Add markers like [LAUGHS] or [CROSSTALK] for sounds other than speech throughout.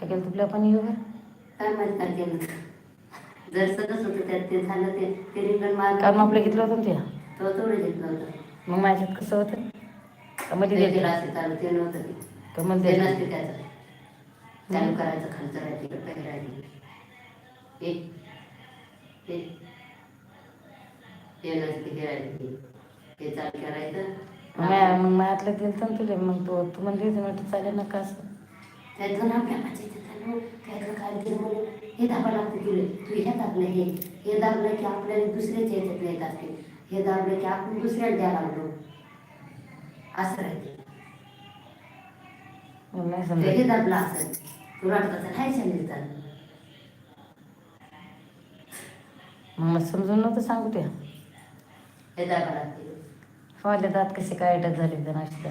काय केलं तुला पण येऊ काय माहीत काय केलं जर सगळंच होतं त्यात ते झालं ते ते रिंगण मार कारण आपलं घेतलं होतं ना ते. तो तेवढं घेतलं होतं. मग माझ्यात कसं होतं? का मध्ये ते देते असते चालू ते नव्हतं ते. का मध्ये ते देते नसते त्याचं. चालू करायचं खालचं राहते काही राहते. एक एक ते नसते राहते. ते चालू करायचं. मग मग माझ्यातलं दिलं तर तुला मग तू तू म्हणली होती म्हटलं चालेल ना का असं? त्यातून आपल्या चालू त्यातलं म्हणून हे दाबा लागतं तुला तू हे दाबलं हे हे दाबलं की आपल्याला दुसऱ्याच्या याच्यात येत असते हे दाबलं की आपण दुसऱ्याला द्यायला लागलो असं राहते हे दाबलं असं तू रडताचं काय सांगितलं मग समजून नव्हतं सांगू त्या हे दाबा लागते दात कसे काय अटक झाले तर नाश्ता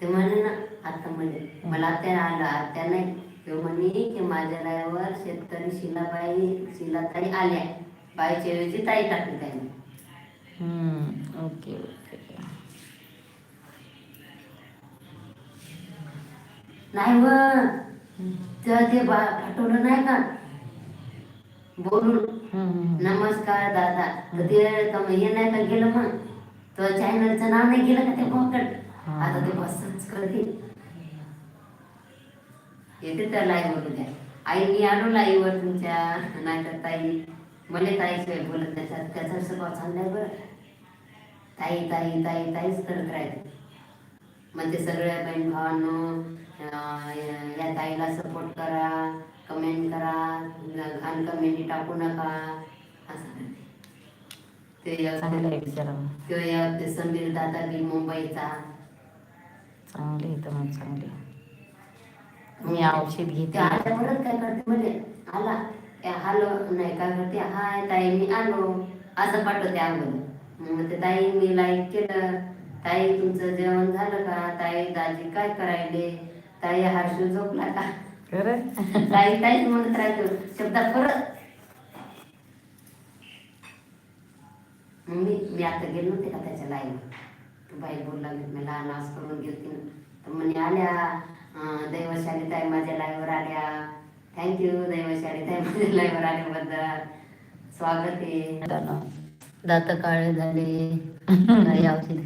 ते म्हणे ना आता म्हणे मला त्या आलं आत्या नाही. ते म्हणे की माझ्या लाईव्हवर शेतकरी शिलाबाई शिलाताई आल्या. बाईच्या ऐवजी ताई टाकली त्यांनी. हम्म, ओके ओके. नाही व तेव्हा ते बा पाठवलं नाही का? बोलून हम्म, नमस्कार दादा. तर ते हे नाही का गेलं मग? तर चॅनलचं नाव नाही गेलं का ते बोकट हा. आता ते बसच करते. येते त्या लाईव्ह उद्या आई मी आलो लाईव्ह वर तुमच्या. नाही तर ताई मला ताईशिवाय बोलत नाही. त्याचा त्याचा स्वभाव चांगलाय बरं. ताई ताई ताई ताईच करत राहते. ते सगळ्या बहीण भावांनो या- ताईला सपोर्ट करा कमेंट करा घाण कमेंट टाकू नका. असं चांगलं ते समीर दादा बी मुंबईचा. चांगली मग चांगली मी औषध घेते. परत काय करते म्हणजे आला हॅलो नाही काय करते? हाय ताई मी आलो. असं पाठवते अगोदर मग ते ताई मी लाईक केलं. ताई तुमचं जेवण झालं का? ताई दाजी काय करायले? ताई हर्षू झोपला का? ताई ताईच म्हणत राहतो. शब्दात परत. मी मी आता गेलो नव्हते का त्याच्या लाईन तू बाई बोलला मी मला आज करून गेलती ना. तर म्हणे आल्या दैवशाली ताई माझ्या लाईव्हवर आल्या. थँक्यू दैवशाली ताई माझ्या लाईव्हवर आल्याबद्दल. स्वागत आहे. दात काळे झाले. [LAUGHS] काही औषध